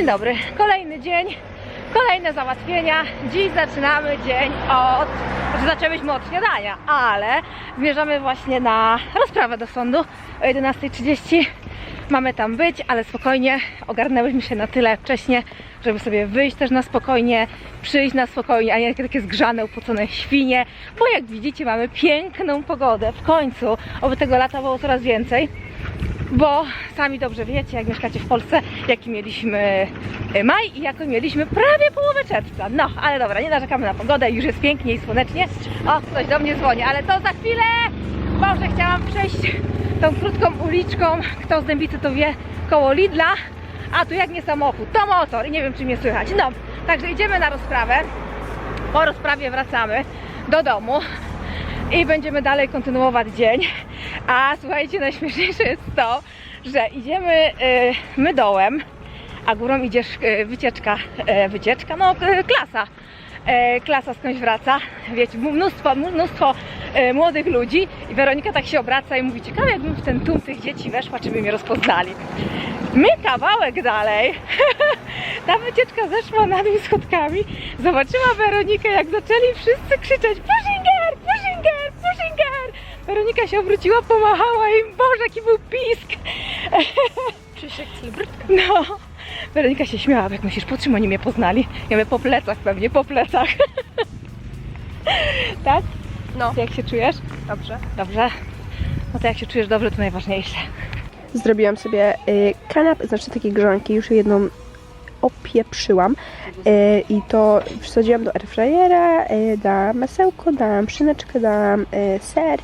Dzień dobry, kolejny dzień, kolejne załatwienia. Dziś zaczynamy dzień od, znaczy zaczęliśmy od śniadania, ale zmierzamy właśnie na rozprawę do sądu o 11.30. Mamy tam być, ale spokojnie, ogarnęłyśmy się na tyle wcześnie, żeby sobie wyjść też na spokojnie, przyjść na spokojnie, a nie takie zgrzane, upocone świnie, bo jak widzicie mamy piękną pogodę. W końcu, oby tego lata było coraz więcej bo sami dobrze wiecie, jak mieszkacie w Polsce, jaki mieliśmy e, maj i jaką mieliśmy prawie połowę czerwca. No, ale dobra, nie narzekamy na pogodę, już jest pięknie i słonecznie. O, ktoś do mnie dzwoni, ale to za chwilę! Może chciałam przejść tą krótką uliczką, kto z Dębicy to wie, koło Lidla, a tu jak nie samochód, to motor i nie wiem, czy mnie słychać. No, także idziemy na rozprawę. Po rozprawie wracamy do domu i będziemy dalej kontynuować dzień. A słuchajcie, najśmieszniejsze jest to, że idziemy y, my dołem, a górą idziesz y, wycieczka, y, wycieczka, no y, klasa. Y, klasa skądś wraca, wiecie, mnóstwo, mnóstwo y, młodych ludzi i Weronika tak się obraca i mówi, ciekawe jakbym w ten tłum tych dzieci weszła, czy by mnie rozpoznali. My kawałek dalej, ta wycieczka zeszła nad mi schodkami, zobaczyła Weronikę, jak zaczęli wszyscy krzyczeć. Weronika się obróciła, pomachała im, Boże, jaki był pisk. Krzysiek celebrytka. No, Weronika się śmiała, jak myślisz, po czym oni mnie poznali? Ja mówię, po plecach pewnie, po plecach. tak? No, Jak się czujesz? dobrze. Dobrze? No to jak się czujesz dobrze, to najważniejsze. Zrobiłam sobie y, kanap, znaczy takie grzanki, już jedną opieprzyłam y, i to wsadziłam do airfryera, y, dałam masełko, dałam szyneczkę, dałam y, ser,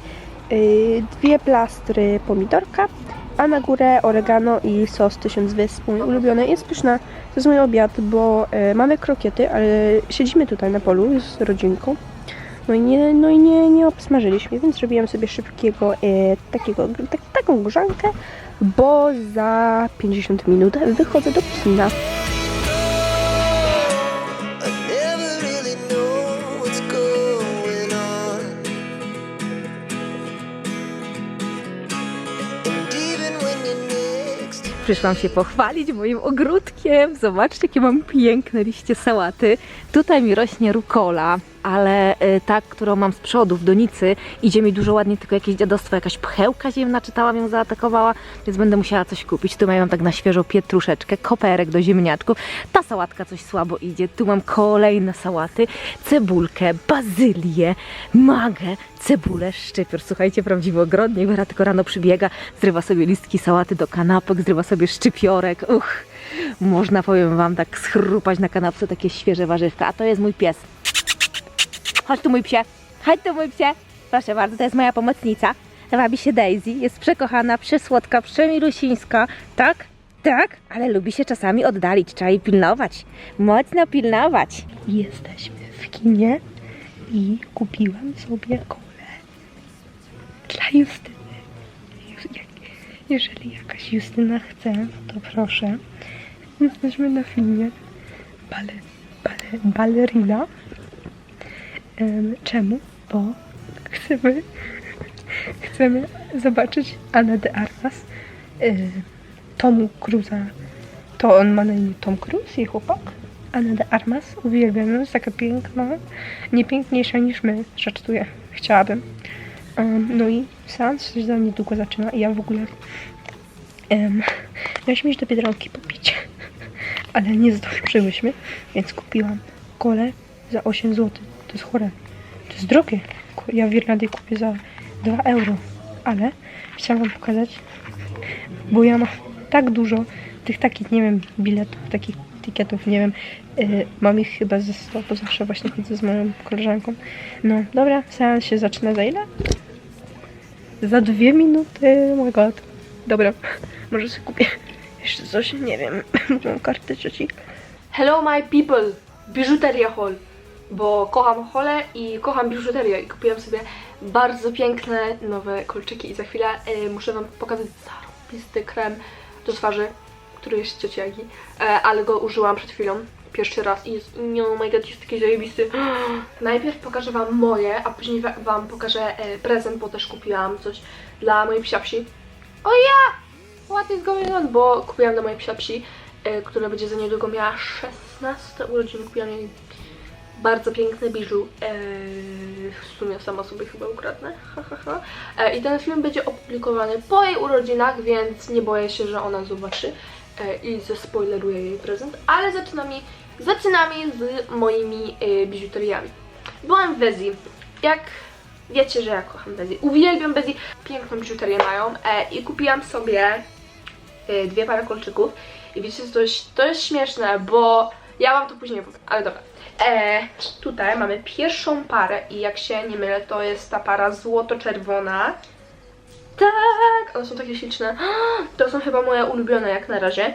y, dwie plastry pomidorka, a na górę oregano i sos tysiąc wysp, mój ulubiony. Jest pyszna, to jest mój obiad, bo y, mamy krokiety, ale siedzimy tutaj na polu z rodzinką. No i nie, no i nie, nie obsmażyliśmy, więc zrobiłam sobie szybkiego e, takiego, tak, taką grzankę, bo za 50 minut wychodzę do kina. Przyszłam się pochwalić moim ogródkiem. Zobaczcie, jakie mam piękne liście sałaty. Tutaj mi rośnie rukola, ale y, ta, którą mam z przodu w donicy, idzie mi dużo ładnie, tylko jakieś dziadostwo, jakaś pchełka ziemna, czytałam, ją zaatakowała, więc będę musiała coś kupić. Tu mają tak na świeżo pietruszeczkę, koperek do ziemniaczków. Ta sałatka coś słabo idzie. Tu mam kolejne sałaty, cebulkę, bazylię, magę, cebulę, szczypior. Słuchajcie, prawdziwy ogrodnik. Wera tylko rano przybiega, zrywa sobie listki sałaty do kanapek, zrywa sobie szczypiorek. Uch, można, powiem Wam, tak schrupać na kanapce takie świeże warzywka. A to jest mój pies. Chodź tu mój psie, chodź tu mój psie. Proszę bardzo, to jest moja pomocnica. Wabi się Daisy, jest przekochana, przesłodka, przemilusińska. Tak? Tak, ale lubi się czasami oddalić, trzeba jej pilnować. Mocno pilnować. Jesteśmy w kinie i kupiłam sobie kolę dla Justyny. Jeżeli jakaś Justyna chce, to proszę. Jesteśmy na filmie bale, bale, Ballerina. Em, czemu? Bo chcemy, chcemy zobaczyć Anę de Armas, Tomu Cruza. To on ma na imię Tom Cruise, jej chłopak. Anna de Armas, uwielbiam ją, jest taka piękna, nie piękniejsza niż my, żartuję, chciałabym. No i seans się za niedługo zaczyna i ja w ogóle um, mieliśmy iść do Biedronki popić, ale nie zdążyłyśmy, więc kupiłam kolę za 8 zł. To jest chore. To jest drogie. Ja w Irlandii kupię za 2 euro, ale chciałam wam pokazać, bo ja mam tak dużo tych takich, nie wiem, biletów, takich ticketów, nie wiem, yy, mam ich chyba ze 100, bo zawsze właśnie chodzę z moją koleżanką. No, dobra, seans się zaczyna za ile? Za dwie minuty, oh my god. Dobra, może sobie kupię jeszcze coś, nie wiem, moją kartę cioci. Hello my people! Biżuteria Hall. Bo kocham hole i kocham biżuterię i kupiłam sobie bardzo piękne nowe kolczyki i za chwilę y, muszę wam pokazać zarobisty krem do twarzy, który jest z cioci Agi, e, ale go użyłam przed chwilą, pierwszy raz i jest, no oh my god, jest taki zajebisty. Najpierw pokażę wam moje, a później wa- wam pokażę e, prezent, bo też kupiłam coś dla mojej psiapsi. O ja! What is going on? Bo kupiłam dla mojej psiapsi e, która będzie za niedługo miała 16 urodziny. Kupiłam jej bardzo piękne biżu. E, w sumie sama sobie chyba ukradnę. Ha, ha, ha. E, I ten film będzie opublikowany po jej urodzinach, więc nie boję się, że ona zobaczy i zespoileruję jej prezent. Ale zaczynamy, zaczynamy z moimi biżuteriami. Byłam w Wezji. Jak wiecie, że ja kocham Wezji. Uwielbiam Wezji. Piękną biżuterię mają. I kupiłam sobie dwie pary kolczyków. I wiecie, to jest, to jest śmieszne, bo ja wam to później powiem, ale dobra. E, tutaj mamy pierwszą parę i jak się nie mylę, to jest ta para złoto-czerwona. Tak, one są takie śliczne. To są chyba moje ulubione jak na razie.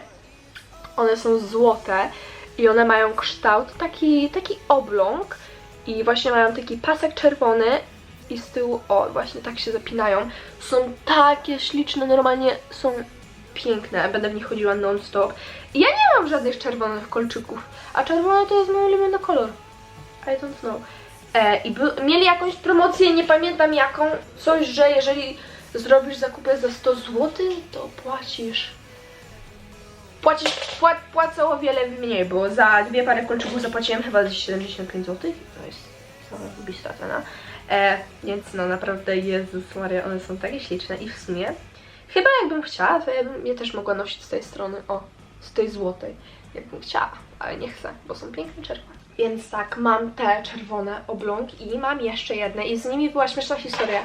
One są złote i one mają kształt taki, taki oblong i właśnie mają taki pasek czerwony i z tyłu, o właśnie tak się zapinają. Są takie śliczne, normalnie są piękne, będę w nich chodziła non-stop. Ja nie mam żadnych czerwonych kolczyków, a czerwony to jest mój ulubiony kolor. I don't know. E, I mieli jakąś promocję, nie pamiętam jaką, coś, że jeżeli zrobisz zakupy za 100 zł, to płacisz płacisz, pła, płacę o wiele mniej, bo za dwie pary kolczyków zapłaciłem chyba 75 zł. To jest sama wybista cena. E, więc no naprawdę, Jezus Maria, one są takie śliczne i w sumie chyba jakbym chciała, to ja bym je też mogła nosić z tej strony, o, z tej złotej. Jakbym chciała, ale nie chcę, bo są piękne czerwone. Więc tak, mam te czerwone obląg i mam jeszcze jedne i z nimi była śmieszna historia.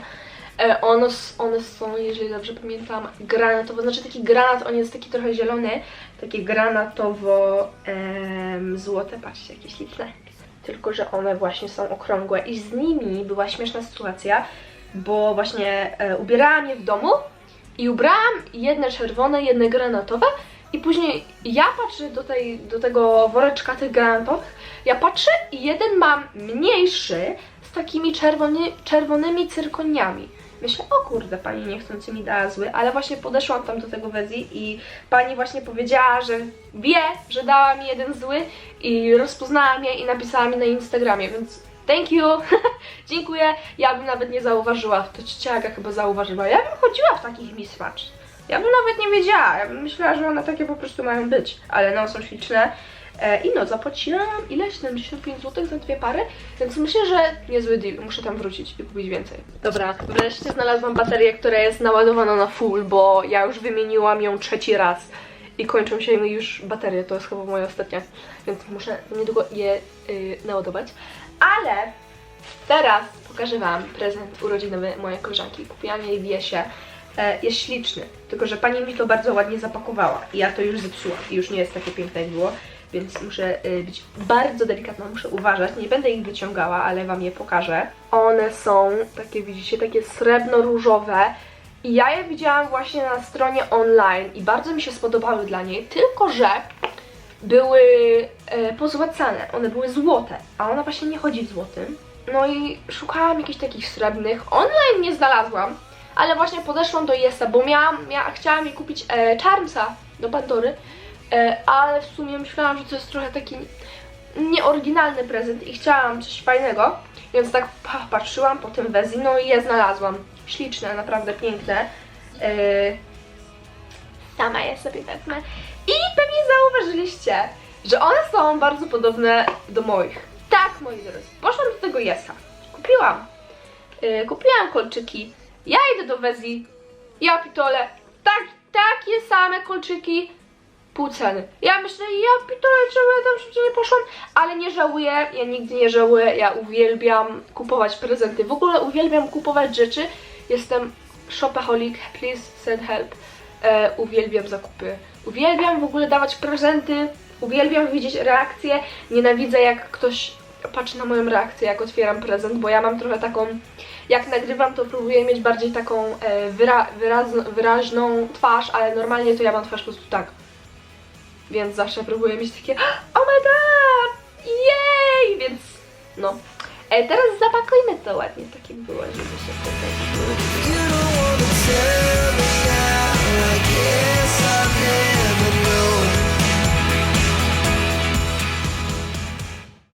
E, one, one są, jeżeli dobrze pamiętam, granatowo, znaczy taki granat, on jest taki trochę zielony, takie granatowo em, złote, patrzcie jakie śliczne. Tylko, że one właśnie są okrągłe i z nimi była śmieszna sytuacja, bo właśnie e, ubierałam je w domu i ubrałam jedne czerwone, jedne granatowe i później ja patrzę do, tej, do tego woreczka tych granatowych, ja patrzę i jeden mam mniejszy z takimi czerwony, czerwonymi cyrkoniami. Myślę, o kurde, pani niechcący mi dała zły, ale właśnie podeszłam tam do tego wezji i pani właśnie powiedziała, że wie, że dała mi jeden zły i rozpoznała mnie i napisała mi na Instagramie, więc thank you, dziękuję. Ja bym nawet nie zauważyła, to ciociaga chyba zauważyła. Ja bym chodziła w takich mismatch. Ja bym nawet nie wiedziała, ja bym myślała, że one takie po prostu mają być, ale no są śliczne. E, I no, zapłaciłam ile? 75 zł za dwie pary, więc myślę, że niezły deal. Muszę tam wrócić i kupić więcej. Dobra, wreszcie znalazłam baterię, która jest naładowana na full, bo ja już wymieniłam ją trzeci raz i kończą się już baterie, to jest chyba moja ostatnia, więc muszę niedługo je y, naładować. Ale teraz pokażę Wam prezent urodzinowy mojej koleżanki. Kupiłam jej w Wiesie. E, jest śliczny, tylko że pani mi to bardzo ładnie zapakowała i ja to już zepsułam i już nie jest takie piękne jak było, więc muszę y, być bardzo delikatna, muszę uważać. Nie będę ich wyciągała, ale Wam je pokażę. One są takie, widzicie, takie srebrno-różowe i ja je widziałam właśnie na stronie online i bardzo mi się spodobały dla niej, tylko że były e, pozłacane, one były złote, a ona właśnie nie chodzi w złotym. No i szukałam jakichś takich srebrnych, online nie znalazłam, ale właśnie podeszłam do Jesa, bo miałam, mia, chciałam jej kupić e, Charmsa do Pandory, e, ale w sumie myślałam, że to jest trochę taki nieoryginalny prezent i chciałam coś fajnego, więc tak pa, patrzyłam po tym wezji, no i je znalazłam. Śliczne, naprawdę piękne. E, sama je sobie wezmę. Zauważyliście, że one są bardzo podobne do moich. Tak, moi drodzy, poszłam do tego Jesa. Kupiłam. Yy, kupiłam kolczyki. Ja idę do Wezji. Ja pitole. Tak, takie same kolczyki. Pół ceny. Ja myślę, ja pitole, czemu ja tam szybciej nie poszłam? Ale nie żałuję, ja nigdy nie żałuję, ja uwielbiam kupować prezenty. W ogóle uwielbiam kupować rzeczy. Jestem shopaholic, please send help. E, uwielbiam zakupy. Uwielbiam w ogóle dawać prezenty. Uwielbiam widzieć reakcje. Nienawidzę jak ktoś patrzy na moją reakcję, jak otwieram prezent, bo ja mam trochę taką, jak nagrywam, to próbuję mieć bardziej taką e, wyra, wyraźną twarz, ale normalnie to ja mam twarz po prostu tak. Więc zawsze próbuję mieć takie oh my god, jej, więc no. E, teraz zapakujmy to ładnie, takie było, żeby się tutaj